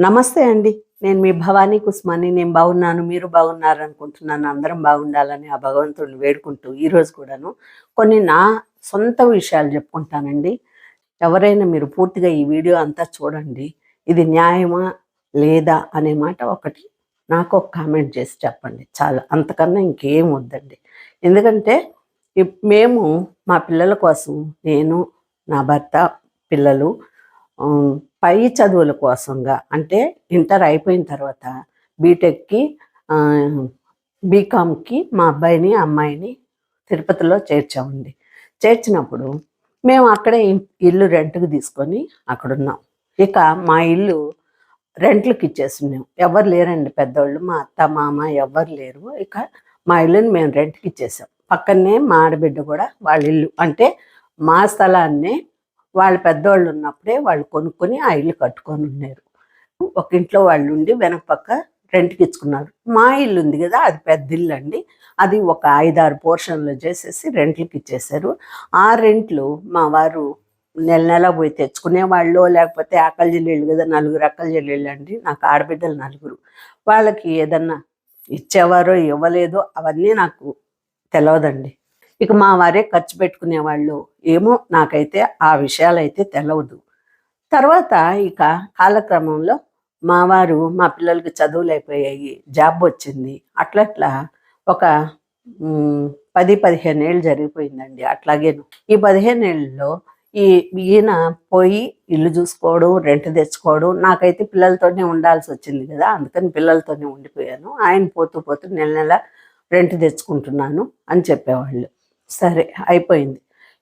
నమస్తే అండి. నేను మీ భవానీ కుస్మాని. నేను బాగున్నాను. మీరు బాగున్నారు అనుకుంటున్నాను. అందరం బాగుండాలని ఆ భగవంతుడిని వేడుకుంటూ ఈరోజు కూడాను కొన్ని నా సొంత విషయాలు చెప్పుకుంటానండి. ఎవరైనా మీరు పూర్తిగా ఈ వీడియో అంతా చూడండి. ఇది న్యాయమా లేదా అనే మాట ఒకటి నాకు ఒక కామెంట్ చేసి చెప్పండి. చాలా అంతకన్నా ఇంకేం వద్దండి. ఎందుకంటే ఇప్- మేము మా పిల్లల కోసం నేను నా భర్త పిల్లలు పై చదువుల కోసంగా అంటే ఇంటర్ అయిపోయిన తర్వాత బీటెక్కి బీకామ్కి మా అబ్బాయిని అమ్మాయిని తిరుపతిలో చేర్చామండి. చేర్చినప్పుడు మేము అక్కడే ఇల్లు రెంట్కి తీసుకొని అక్కడున్నాం. ఇక మా ఇల్లు రెంట్లకు ఇచ్చేసినాం ఎవరు లేరండి పెద్దోళ్ళు మా అత్త మామ ఎవరు లేరు. ఇక మా ఇల్లుని మేము రెంట్కి ఇచ్చేసాం. పక్కనే మా ఆడబిడ్డ కూడా వాళ్ళ ఇల్లు అంటే మా స్థలాన్ని వాళ్ళ పెద్దవాళ్ళు ఉన్నప్పుడే వాళ్ళు కొనుక్కొని ఆ ఇల్లు కట్టుకొని ఉన్నారు. ఒక ఇంట్లో వాళ్ళు ఉండి వెనక పక్క రెంట్కి ఇచ్చుకున్నారు. మా ఇల్లు ఉంది కదా అది పెద్ద ఇల్లు అండి. అది ఒక ఐదారు పోర్షన్లు చేసేసి రెంట్లకి ఇచ్చేసారు ఆ రెంట్లు మా వారు నెల నెల పోయి తెచ్చుకునే వాళ్ళు లేకపోతే అక్కల జిల్లేళ్ళు కదా నలుగురు అక్కల జిల్లేళ్ళు అండి నాకు ఆడబిడ్డలు నలుగురు. వాళ్ళకి ఏదన్నా ఇచ్చేవారో ఇవ్వలేదో అవన్నీ నాకు తెలియదండి ఇక మా వారే ఖర్చు పెట్టుకునే వాళ్ళు ఏమో నాకైతే ఆ విషయాలు అయితే తెలవదు. తర్వాత ఇక కాలక్రమంలో మా వారు మా పిల్లలకి చదువులు అయిపోయాయి జాబ్ వచ్చింది. అట్లట్లా ఒక పది పదిహేను ఏళ్ళు జరిగిపోయిందండి అట్లాగే ఈ పదిహేను ఏళ్ళలో ఈ ఈయన పోయి ఇల్లు చూసుకోవడం రెంట్ తెచ్చుకోవడం నాకైతే పిల్లలతోనే ఉండాల్సి వచ్చింది కదా అందుకని పిల్లలతోనే ఉండిపోయాను. ఆయన పోతూ పోతూ నెల నెల రెంట్ తెచ్చుకుంటున్నాను అని చెప్పేవాళ్ళు. సరే అయిపోయింది.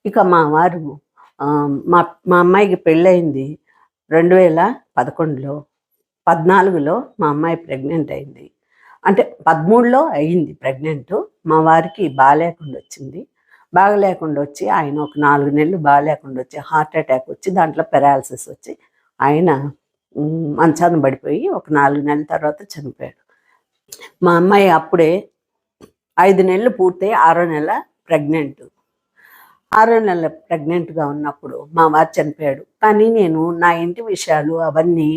ఇక మా వారు మా మా అమ్మాయికి పెళ్ళయింది రెండు వేల పదకొండులో పద్నాలుగులో మా అమ్మాయి ప్రెగ్నెంట్ అయింది. అంటే పదమూడులో అయింది ప్రెగ్నెంట్ మా వారికి బాగాలేకుండా వచ్చింది. బాగలేకుండా వచ్చి ఆయన ఒక నాలుగు నెలలు బాగలేకుండా వచ్చి హార్ట్ అటాక్ వచ్చి దాంట్లో పెరాలసిస్ వచ్చి ఆయన మంచాన్ని పడిపోయి ఒక నాలుగు నెలల తర్వాత చనిపోయాడు. మా అమ్మాయి అప్పుడే ఐదు నెలలు పూర్తయి ఆరో నెల ప్రెగ్నెంట్ ఆరో నెలల ప్రెగ్నెంట్గా ఉన్నప్పుడు మా వారు చనిపోయాడు. కానీ నేను నా ఇంటి విషయాలు అవన్నీ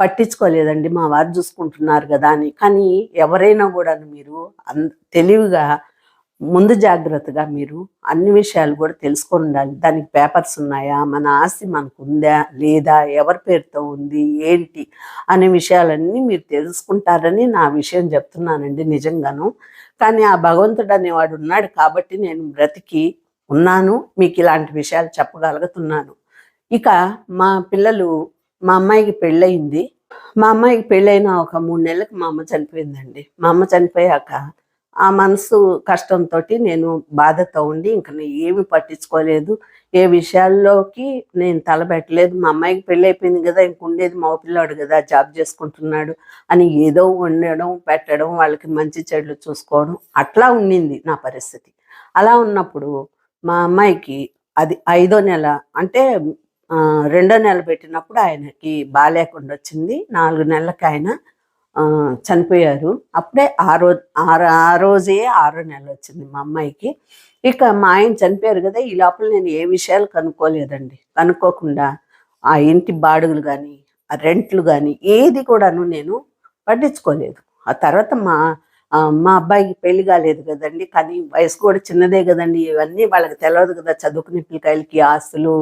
పట్టించుకోలేదండి. మా వారు చూసుకుంటున్నారు కదా అని. కానీ ఎవరైనా కూడా మీరు అన్ తెలివిగా ముందు జాగ్రత్తగా మీరు అన్ని విషయాలు కూడా తెలుసుకొని ఉండాలి. దానికి పేపర్స్ ఉన్నాయా? మన ఆస్తి మనకు ఉందా? లేదా? ఎవరి పేరుతో ఉంది? ఏంటి? అనే విషయాలన్నీ మీరు తెలుసుకుంటారని నా విషయం చెప్తున్నానండి నిజంగాను. కానీ ఆ భగవంతుడు అనేవాడు ఉన్నాడు కాబట్టి నేను బ్రతికి ఉన్నాను. మీకు ఇలాంటి విషయాలు చెప్పగలుగుతున్నాను. ఇక మా పిల్లలు మా అమ్మాయికి పెళ్ళయింది. మా అమ్మాయికి పెళ్ళైన ఒక మూడు నెలలకు మా అమ్మ చనిపోయిందండి. మా అమ్మ చనిపోయాక ఆ మనసు కష్టంతో నేను బాధతో ఉండి ఇంకా నేను ఏమి పట్టించుకోలేదు. ఏ విషయాల్లోకి నేను తలబెట్టలేదు మా అమ్మాయికి పెళ్ళి అయిపోయింది కదా ఇంక ఉండేది మా పిల్లాడు కదా జాబ్ చేసుకుంటున్నాడు అని ఏదో వండడం పెట్టడం వాళ్ళకి మంచి చెడులు చూసుకోవడం అట్లా ఉండింది నా పరిస్థితి. అలా ఉన్నప్పుడు మా అమ్మాయికి అది ఐదో నెల అంటే రెండో నెల పెట్టినప్పుడు ఆయనకి బాగాలేకుండా వచ్చింది. నాలుగు నెలలకి ఆయన చనిపోయారు. అప్పుడే ఆ రోజు ఆరు ఆ రోజే ఆరో నెల వచ్చింది మా అమ్మాయికి. ఇక మా ఆయన చనిపోయారు కదా ఈ లోపల నేను ఏ విషయాలు కనుక్కోలేదండి. కనుక్కోకుండా ఆ ఇంటి బాడుగులు కానీ ఆ రెంట్లు కానీ ఏది కూడాను నేను పట్టించుకోలేదు. ఆ తర్వాత మా మా అబ్బాయికి పెళ్ళి కాలేదు కదండి. కానీ వయసు కూడా చిన్నదే కదండి. ఇవన్నీ వాళ్ళకి తెలియదు కదా చదువుకునే పిల్లకాయలకి ఆస్తులు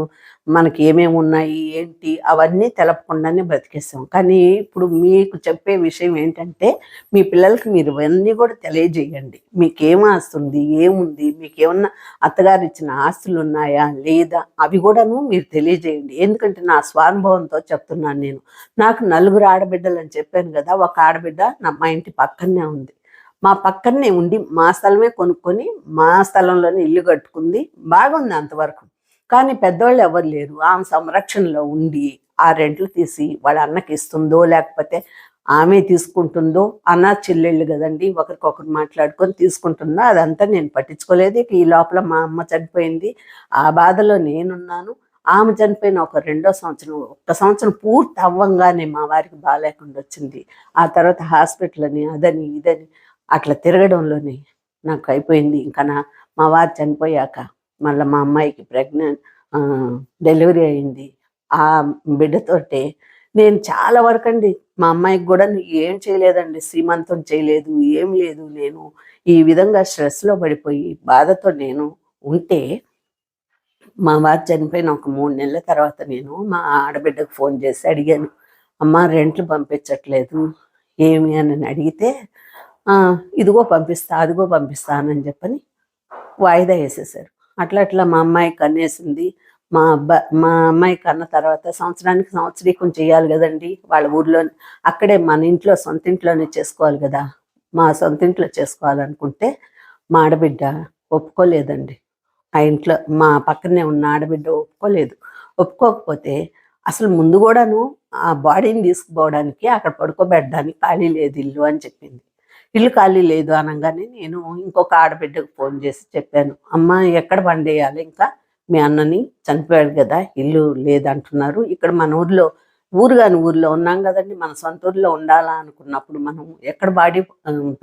మనకి ఏమేమి ఉన్నాయి ఏంటి అవన్నీ తెలపకుండానే బ్రతికేస్తాం కానీ ఇప్పుడు మీకు చెప్పే విషయం ఏంటంటే మీ పిల్లలకి మీరు ఇవన్నీ కూడా తెలియజేయండి. మీకేం ఆస్తుంది ఏముంది మీకేమన్నా అత్తగారు ఇచ్చిన ఆస్తులు ఉన్నాయా లేదా అవి కూడాను మీరు తెలియజేయండి. ఎందుకంటే నా స్వానుభవంతో చెప్తున్నాను నేను. నాకు నలుగురు ఆడబిడ్డలు అని చెప్పాను కదా ఒక ఆడబిడ్డ నా మా ఇంటి పక్కనే ఉంది. మా పక్కనే ఉండి మా స్థలమే కొనుక్కొని మా స్థలంలోనే ఇల్లు కట్టుకుంది. బాగుంది అంతవరకు. కానీ పెద్దవాళ్ళు ఎవరు లేరు. ఆమె సంరక్షణలో ఉండి ఆ రెంట్లు తీసి వాళ్ళ అన్నకి ఇస్తుందో లేకపోతే ఆమె తీసుకుంటుందో అన్న చెల్లెళ్ళు కదండి ఒకరికొకరు మాట్లాడుకొని తీసుకుంటుందో? అదంతా నేను పట్టించుకోలేదు. ఇక ఈ లోపల మా అమ్మ చనిపోయింది. ఆ బాధలో నేనున్నాను. ఆమె చనిపోయిన ఒక రెండో సంవత్సరం ఒక్క సంవత్సరం పూర్తి అవ్వంగానే మా వారికి బాగాలేకుండా వచ్చింది. ఆ తర్వాత హాస్పిటల్ అని అదని ఇదని అట్లా తిరగడంలోనే నాకు అయిపోయింది. ఇంకా నా మా వారు చనిపోయాక మళ్ళీ మా అమ్మాయికి ప్రెగ్నెంట్ డెలివరీ అయింది. ఆ బిడ్డతోటే నేను చాలా వరకు అండి మా అమ్మాయికి కూడా నువ్వు ఏం చేయలేదండి శ్రీమంతం చేయలేదు ఏం లేదు. నేను ఈ విధంగా స్ట్రెస్లో పడిపోయి బాధతో నేను ఉంటే మా వారు చనిపోయిన ఒక మూడు నెలల తర్వాత నేను మా ఆడబిడ్డకు ఫోన్ చేసి అడిగాను అమ్మ రెంట్లు పంపించట్లేదు ఏమి? అని అడిగితే ఇదిగో పంపిస్తా అదిగో పంపిస్తానని చెప్పని వాయిదా వేసేసారు అట్లా అట్లా మా అమ్మాయి కన్నేసింది. మా అబ్బాయి మా అమ్మాయి కన్న తర్వాత సంవత్సరానికి సంవత్సరీకం చేయాలి కదండి. వాళ్ళ ఊర్లో అక్కడే మన ఇంట్లో సొంత ఇంట్లోనే చేసుకోవాలి కదా. మా సొంత ఇంట్లో చేసుకోవాలనుకుంటే మా ఆడబిడ్డ ఒప్పుకోలేదండి. ఆ ఇంట్లో మా పక్కనే ఉన్న ఆడబిడ్డ ఒప్పుకోలేదు. ఒప్పుకోకపోతే అసలు ముందు కూడాను ఆ బాడీని తీసుకుపోవడానికి అక్కడ పడుకోబెట్టడానికి ఖాళీ లేదు ఇల్లు అని చెప్పింది. ఇల్లు ఖాళీ లేదు అనగానే నేను ఇంకొక ఆడబిడ్డకు ఫోన్ చేసి చెప్పాను అమ్మ ఎక్కడ పండేయాలి ఇంకా మీ అన్నని చనిపోయాడు కదా ఇల్లు లేదంటున్నారు. ఇక్కడ మన ఊర్లో ఊరు కాని ఊర్లో ఉన్నాం కదండి మన సొంత ఊర్లో ఉండాలా అనుకున్నప్పుడు మనం ఎక్కడ బాడీ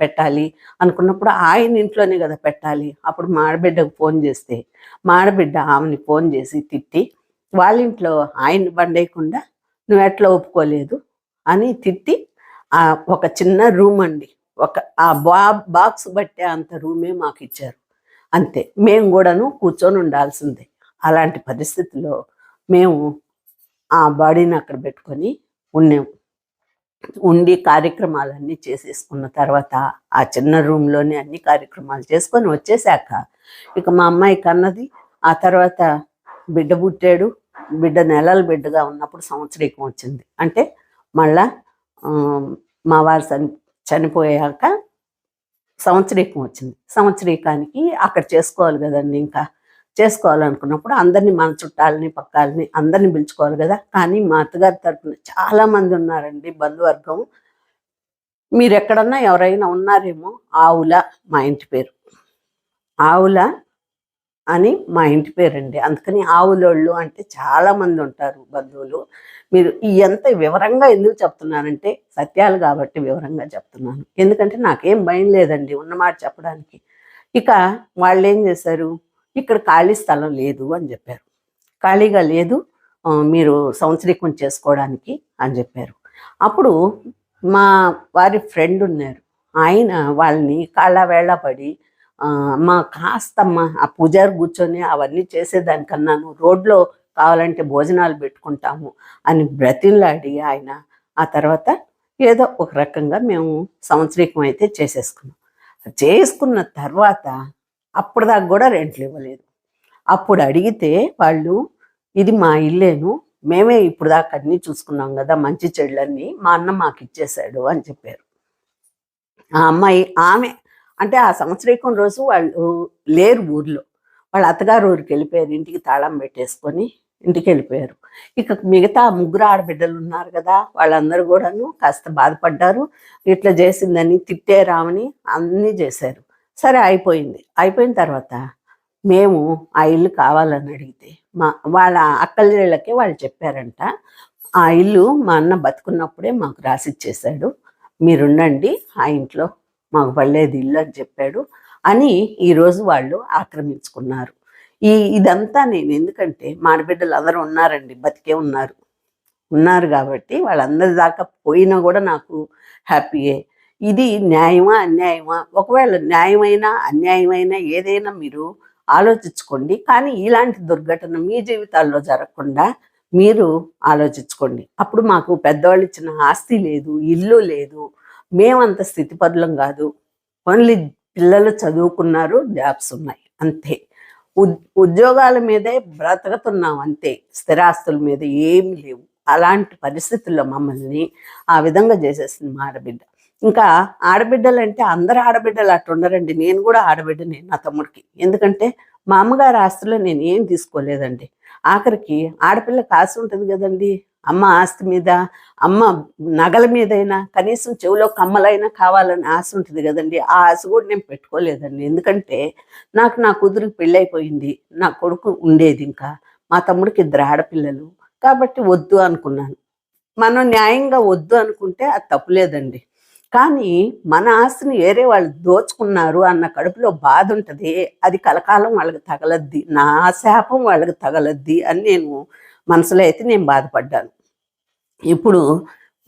పెట్టాలి? అనుకున్నప్పుడు ఆయన ఇంట్లోనే కదా పెట్టాలి. అప్పుడు మా ఆడబిడ్డకు ఫోన్ చేస్తే మా ఆడబిడ్డ ఆమెని ఫోన్ చేసి తిట్టి వాళ్ళ ఇంట్లో ఆయన బండేయకుండా నువ్వు ఎట్లా ఒప్పుకోలేదు? అని తిట్టి ఒక చిన్న రూమ్ అండి. ఒక ఆ బా బాక్స్ బట్టే అంత రూమే మాకు ఇచ్చారు అంతే. మేము కూడాను కూర్చొని ఉండాల్సిందే. అలాంటి పరిస్థితుల్లో మేము ఆ బాడీని అక్కడ పెట్టుకొని ఉన్నాము ఉండి కార్యక్రమాలన్నీ చేసేసుకున్న తర్వాత ఆ చిన్న రూమ్లోనే అన్ని కార్యక్రమాలు చేసుకొని వచ్చేసాక ఇక మా అమ్మాయి కన్నది. ఆ తర్వాత బిడ్డ పుట్టాడు. బిడ్డ నెలల బిడ్డగా ఉన్నప్పుడు సంవత్సరీకం వచ్చింది. అంటే మళ్ళా మా వారు చని చనిపోయాక సంవత్సరీకం వచ్చింది. సంవత్సరీకానికి అక్కడ చేసుకోవాలి కదండి ఇంకా. చేసుకోవాలనుకున్నప్పుడు అందరినీ మన చుట్టాలని పక్కాలని అందరినీ పిలుచుకోవాలి కదా. కానీ మా అత్తగారి తరపున చాలా మంది ఉన్నారండి బంధువర్గం. మీరు ఎక్కడన్నా ఎవరైనా ఉన్నారేమో ఆవుల మా ఇంటి పేరు. ఆవుల అని మా ఇంటి పేరండి. అందుకని ఆవులోళ్ళు అంటే చాలా మంది ఉంటారు బంధువులు. మీరు ఎంత వివరంగా ఎందుకు చెప్తున్నానంటే సత్యాలు కాబట్టి వివరంగా చెప్తున్నాను. ఎందుకంటే నాకేం భయం లేదండి ఉన్నమాట చెప్పడానికి. ఇక వాళ్ళు ఏం చేశారు? ఇక్కడ ఖాళీ స్థలం లేదు అని చెప్పారు. ఖాళీగా లేదు మీరు సంవత్సరీకం చేసుకోవడానికి అని చెప్పారు. అప్పుడు మా వారి ఫ్రెండ్ ఉన్నారు. ఆయన వాళ్ళని కాళ్ళ వేళ పడి మా కాస్తమ్మ ఆ పూజారి కూర్చొని అవన్నీ చేసేదానికన్నాను. రోడ్లో కావాలంటే భోజనాలు పెట్టుకుంటాము అని బ్రతిలాడి ఆయన ఆ తర్వాత ఏదో ఒక రకంగా మేము సంవత్సరీకం అయితే చేసేసుకున్నాం. చేసుకున్న తర్వాత అప్పటిదాకా కూడా రెంట్లు ఇవ్వలేదు. అప్పుడు అడిగితే వాళ్ళు ఇది మా ఇల్లేను మేమే ఇప్పుడు దాకా అన్నీ చూసుకున్నాం కదా మంచి చెడులన్నీ మా అన్న మాకు ఇచ్చేశాడు అని చెప్పారు. ఆ అమ్మాయి ఆమె అంటే ఆ సంవత్సరీకం రోజు వాళ్ళు లేరు ఊర్లో. వాళ్ళ అత్తగారు ఊరికి వెళ్ళిపోయారు ఇంటికి తాళం పెట్టేసుకొని ఇంటికి వెళ్ళిపోయారు ఇక మిగతా ముగ్గురు ఆడబిడ్డలు ఉన్నారు కదా వాళ్ళందరూ కూడాను కాస్త బాధపడ్డారు. ఇట్లా చేసిందని తిట్టేరామని అన్నీ చేశారు. సరే అయిపోయింది. అయిపోయిన తర్వాత మేము ఆ ఇల్లు కావాలని అడిగితే మా వాళ్ళ అక్కలకి వాళ్ళు చెప్పారంట ఆ ఇల్లు మా అన్న బతుకున్నప్పుడే మాకు రాసిచ్చేశాడు. మీరుండండి ఆ ఇంట్లో మాకు పడలేదు ఇల్లు అని చెప్పాడు. అని ఈరోజు వాళ్ళు ఆక్రమించుకున్నారు. ఈ ఇదంతా నేను ఎందుకంటే మాడబిడ్డలు అందరూ ఉన్నారండి బతికే ఉన్నారు. ఉన్నారు కాబట్టి వాళ్ళందరి దాకా పోయినా కూడా నాకు హ్యాపీయే. ఇది న్యాయమా అన్యాయమా? ఒకవేళ న్యాయమైనా అన్యాయమైనా ఏదైనా మీరు ఆలోచించుకోండి. కానీ ఇలాంటి దుర్ఘటన మీ జీవితాల్లో జరగకుండా మీరు ఆలోచించుకోండి. అప్పుడు మాకు పెద్దవాళ్ళు ఇచ్చిన ఆస్తి లేదు ఇల్లు లేదు. మేమంత స్థితిపరులం కాదు. ఓన్లీ పిల్లలు చదువుకున్నారు జాబ్స్ ఉన్నాయి. అంతే. ఉద్యోగాల మీదే బ్రతకతున్నాం అంతే. స్థిరాస్తుల మీద ఏమి లేవు. అలాంటి పరిస్థితుల్లో మమ్మల్ని ఆ విధంగా చేసేసింది మా ఆడబిడ్డ. ఇంకా ఆడబిడ్డలు అంటే అందరు ఆడబిడ్డలు అట్టు ఉండరండి. నేను కూడా ఆడబిడ్డనే నా తమ్ముడికి. ఎందుకంటే మా అమ్మగారి ఆస్తుల్లో నేను ఏం తీసుకోలేదండి. ఆఖరికి ఆడపిల్ల కాసు ఉంటుంది కదండి. అమ్మ ఆస్తి మీద అమ్మ నగల మీదైనా కనీసం చెవిలో కమ్మలైనా కావాలని ఆశ ఉంటుంది కదండి. ఆ ఆశ కూడా నేను పెట్టుకోలేదండి. ఎందుకంటే నాకు నా కూతురికి పెళ్ళైపోయింది నా కొడుకు ఉండేది ఇంకా మా తమ్ముడికి ఇద్దరు ఆడపిల్లలు. కాబట్టి వద్దు అనుకున్నాను. మనం న్యాయంగా వద్దు అనుకుంటే అది తప్పులేదండి. కానీ మన ఆస్తిని వేరే వాళ్ళు దోచుకున్నారు అన్న కడుపులో బాధ ఉంటుంది. అది కలకాలం వాళ్ళకి తగలద్ది నా శాపం వాళ్ళకి తగలద్ది అని నేను మనసులో అయితే నేను బాధపడ్డాను. ఇప్పుడు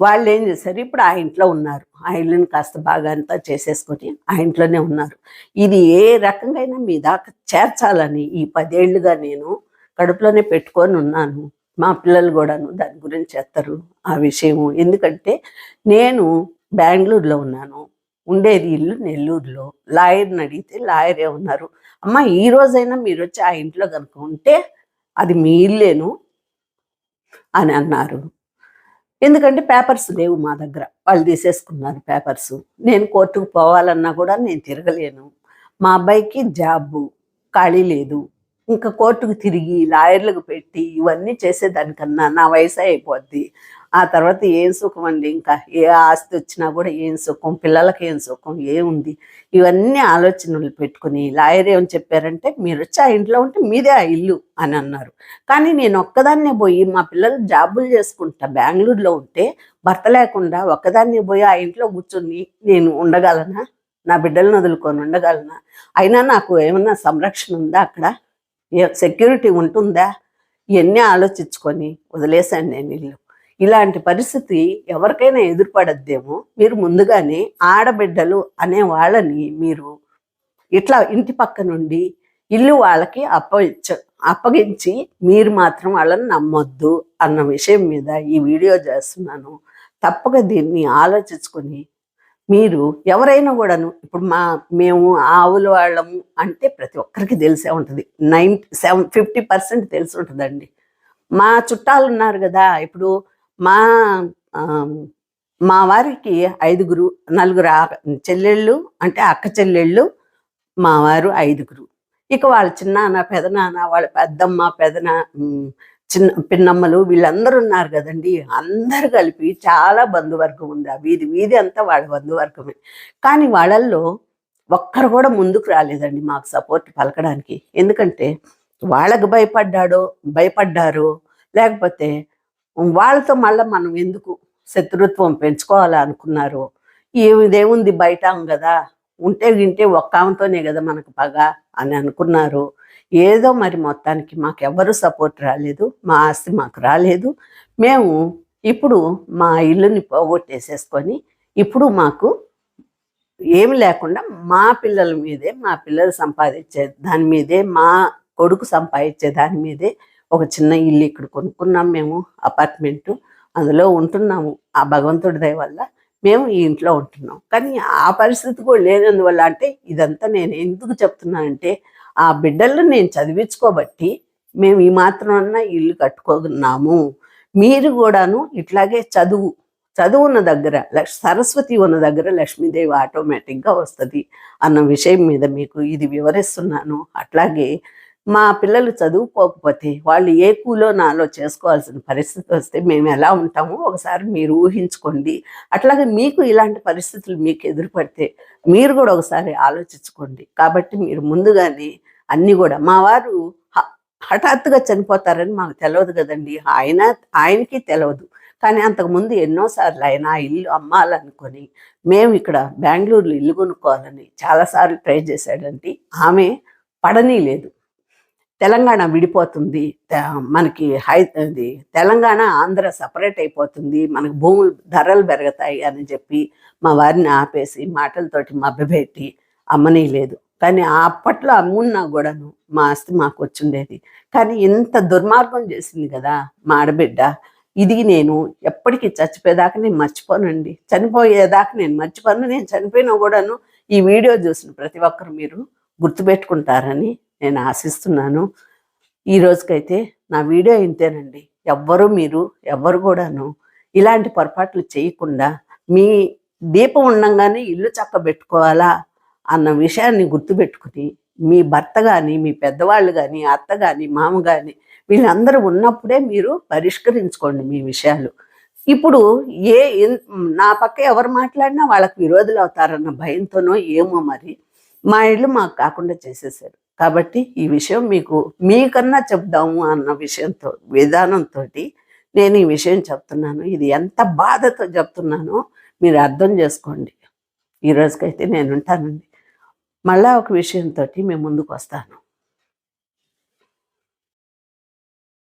వాళ్ళు ఏం చేశారు? ఇప్పుడు ఆ ఇంట్లో ఉన్నారు. ఆ ఇల్లుని కాస్త బాగా అంతా చేసేసుకొని ఆ ఇంట్లోనే ఉన్నారు. ఇది ఏ రకంగా అయినా మీ దాకా చేర్చాలని ఈ పదేళ్ళుగా నేను కడుపులోనే పెట్టుకొని ఉన్నాను. మా పిల్లలు కూడాను దాని గురించి చేస్తారు ఆ విషయము. ఎందుకంటే నేను బెంగళూరులో ఉన్నాను. ఉండేది ఇల్లు నెల్లూరులో. లాయర్ని అడిగితే లాయరే ఉన్నారు. అమ్మ ఈ రోజైనా మీరు వచ్చి ఆ ఇంట్లో కనుక ఉంటే అది మీ ఇల్లేను అని అన్నారు. ఎందుకంటే పేపర్స్ లేవు మా దగ్గర. వాళ్ళు తీసేసుకున్నారు పేపర్స్. నేను కోర్టుకు పోవాలన్నా కూడా నేను తిరగలేను. మా అబ్బాయికి జాబు ఖాళీ లేదు. ఇంకా కోర్టుకు తిరిగి లాయర్లకు పెట్టి ఇవన్నీ చేసేదానికన్నా నా వయసు అయిపోద్ది. ఆ తర్వాత ఏం సుఖం అండి? ఇంకా ఏ ఆస్తి వచ్చినా కూడా ఏం సుఖం? పిల్లలకి ఏం సుఖం? ఏముంది? ఇవన్నీ ఆలోచనలు పెట్టుకుని లాయర్ ఏమని చెప్పారంటే మీరు వచ్చి ఆ ఇంట్లో ఉంటే మీదే ఆ ఇల్లు అని అన్నారు. కానీ నేను ఒక్కదాన్నే పోయి మా పిల్లలు జాబులు చేసుకుంటా బెంగళూరులో ఉంటే భర్త లేకుండా ఒక్కదాన్నే పోయి ఆ ఇంట్లో కూర్చొని నేను ఉండగలనా? నా బిడ్డలను వదులుకొని ఉండగలనా? అయినా నాకు ఏమన్నా సంరక్షణ ఉందా అక్కడ? సెక్యూరిటీ ఉంటుందా? ఇవన్నీ ఆలోచించుకొని వదిలేశాను నేను ఇల్లు. ఇలాంటి పరిస్థితి ఎవరికైనా ఎదురుపడద్దేమో. మీరు ముందుగానే ఆడబిడ్డలు అనే వాళ్ళని మీరు ఇట్లా ఇంటి పక్క నుండి ఇల్లు వాళ్ళకి అప్పగించ అప్పగించి మీరు మాత్రం వాళ్ళని నమ్మొద్దు అన్న విషయం మీద ఈ వీడియో చేస్తున్నాను. తప్పక దీన్ని ఆలోచించుకొని మీరు ఎవరైనా కూడాను ఇప్పుడు మా మేము ఆవుల వాళ్ళము అంటే ప్రతి ఒక్కరికి తెలిసే ఉంటుంది. నైన్ సెవెన్ ఫిఫ్టీ పర్సెంట్ తెలిసి ఉంటుందండి. మా చుట్టాలు ఉన్నారు కదా ఇప్పుడు మా ఆ, మా వారికి ఐదుగురు నలుగురు చెల్లెళ్ళు అంటే అక్క చెల్లెళ్ళు మా వారు ఐదుగురు. ఇక వాళ్ళ చిన్నాన్న పెదనాన్న వాళ్ళ పెద్దమ్మ పెదన చిన్న పిన్నమ్మలు వీళ్ళందరూ ఉన్నారు కదండి. అందరు కలిపి చాలా బంధువర్గం ఉంది. ఆ వీధి వీధి అంతా వాళ్ళ బంధువర్గమే. కానీ వాళ్ళల్లో ఒక్కరు కూడా ముందుకు రాలేదండి మాకు సపోర్ట్ పలకడానికి. ఎందుకంటే వాళ్ళకు భయపడ్డాడో భయపడ్డారో లేకపోతే వాళ్ళతో మళ్ళీ మనం ఎందుకు శత్రుత్వం పెంచుకోవాలనుకున్నారు ఇదేముంది బయట కదా. ఉంటే వింటే ఒక్క ఆమెతోనే కదా మనకు పగ అని అనుకున్నారు? ఏదో మరి మొత్తానికి మాకు ఎవరు సపోర్ట్ రాలేదు మా ఆస్తి మాకు రాలేదు. మేము ఇప్పుడు మా ఇల్లుని పోగొట్టేసేసుకొని ఇప్పుడు మాకు ఏమి లేకుండా మా పిల్లల మీదే మా పిల్లలు సంపాదించే దాని మీదే మా కొడుకు సంపాదించే దాని మీదే ఒక చిన్న ఇల్లు ఇక్కడ కొనుక్కున్నాం మేము అపార్ట్మెంటు అందులో ఉంటున్నాము ఆ భగవంతుడి దయ వల్ల మేము ఈ ఇంట్లో ఉంటున్నాం. కానీ ఆ పరిస్థితి కూడా లేనందువల్ల అంటే ఇదంతా నేను ఎందుకు చెప్తున్నానంటే ఆ బిడ్డలను నేను చదివించుకోబట్టి మేము ఈ మాత్రం ఇల్లు కట్టుకున్నాము. మీరు కూడాను ఇట్లాగే చదువు చదువు ఉన్న దగ్గర లక్ష్ సరస్వతి ఉన్న దగ్గర లక్ష్మీదేవి ఆటోమేటిక్గా వస్తుంది అన్న విషయం మీద మీకు ఇది వివరిస్తున్నాను. అట్లాగే మా పిల్లలు చదువుకోకపోతే వాళ్ళు ఏ కూలో నాలో చేసుకోవాల్సిన పరిస్థితి వస్తే మేము ఎలా ఉంటామో ఒకసారి మీరు ఊహించుకోండి. అట్లాగే మీకు ఇలాంటి పరిస్థితులు మీకు ఎదురుపడితే మీరు కూడా ఒకసారి ఆలోచించుకోండి. కాబట్టి మీరు ముందుగానే అన్నీ కూడా మా వారు హఠాత్తుగా చనిపోతారని మాకు తెలియదు కదండి. ఆయన ఆయనకి తెలియదు కానీ అంతకుముందు ఎన్నోసార్లు ఆయన ఆ ఇల్లు అమ్మాలనుకొని మేము ఇక్కడ బెంగళూరులో ఇల్లు కొనుక్కోవాలని చాలాసార్లు ట్రై చేశాడంటే ఆమె పడనీ లేదు తెలంగాణ విడిపోతుంది. మనకి హై అది తెలంగాణ ఆంధ్ర సపరేట్ అయిపోతుంది. మనకు భూములు ధరలు పెరుగుతాయి అని చెప్పి మా వారిని ఆపేసి మాటలతోటి మభ్యపెట్టి అమ్మనీ లేదు. కానీ అప్పట్లో అమ్మున్నా కూడాను మా ఆస్తి మాకు వచ్చిండేది. కానీ ఇంత దుర్మార్గం చేసింది కదా మా ఆడబిడ్డ. ఇది నేను ఎప్పటికీ చచ్చిపోయేదాకా నేను మర్చిపోనండి. చనిపోయేదాకా నేను మర్చిపోను. నేను చనిపోయినా కూడాను ఈ వీడియో చూసిన ప్రతి ఒక్కరు మీరు గుర్తుపెట్టుకుంటారని నేను ఆశిస్తున్నాను. ఈ రోజుకైతే నా వీడియో ఇంతేనండి. ఎవ్వరు మీరు ఎవ్వరు కూడాను ఇలాంటి పొరపాట్లు చేయకుండా మీ దీపం ఉండంగానే ఇల్లు చక్కబెట్టుకోవాలా అన్న విషయాన్ని గుర్తుపెట్టుకుని మీ భర్త కానీ మీ పెద్దవాళ్ళు కానీ అత్త కానీ మామ కానీ వీళ్ళందరూ ఉన్నప్పుడే మీరు పరిష్కరించుకోండి మీ విషయాలు. ఇప్పుడు ఏ ఎన్- నా పక్క ఎవరు మాట్లాడినా వాళ్ళకి విరోధులు అవుతారన్న భయంతోనో ఏమో మరి మా ఇల్లు మాకు కాకుండా చేసేసారు. కాబట్టి ఈ విషయం మీకు మీకన్నా చెప్దాము అన్న విషయంతో విధానంతో నేను ఈ విషయం చెప్తున్నాను. ఇది ఎంత బాధతో చెప్తున్నానో మీరు అర్థం చేసుకోండి. ఈ రోజుకైతే నేను ఉంటానండి మళ్ళా ఒక విషయంతో మేము ముందుకు వస్తాను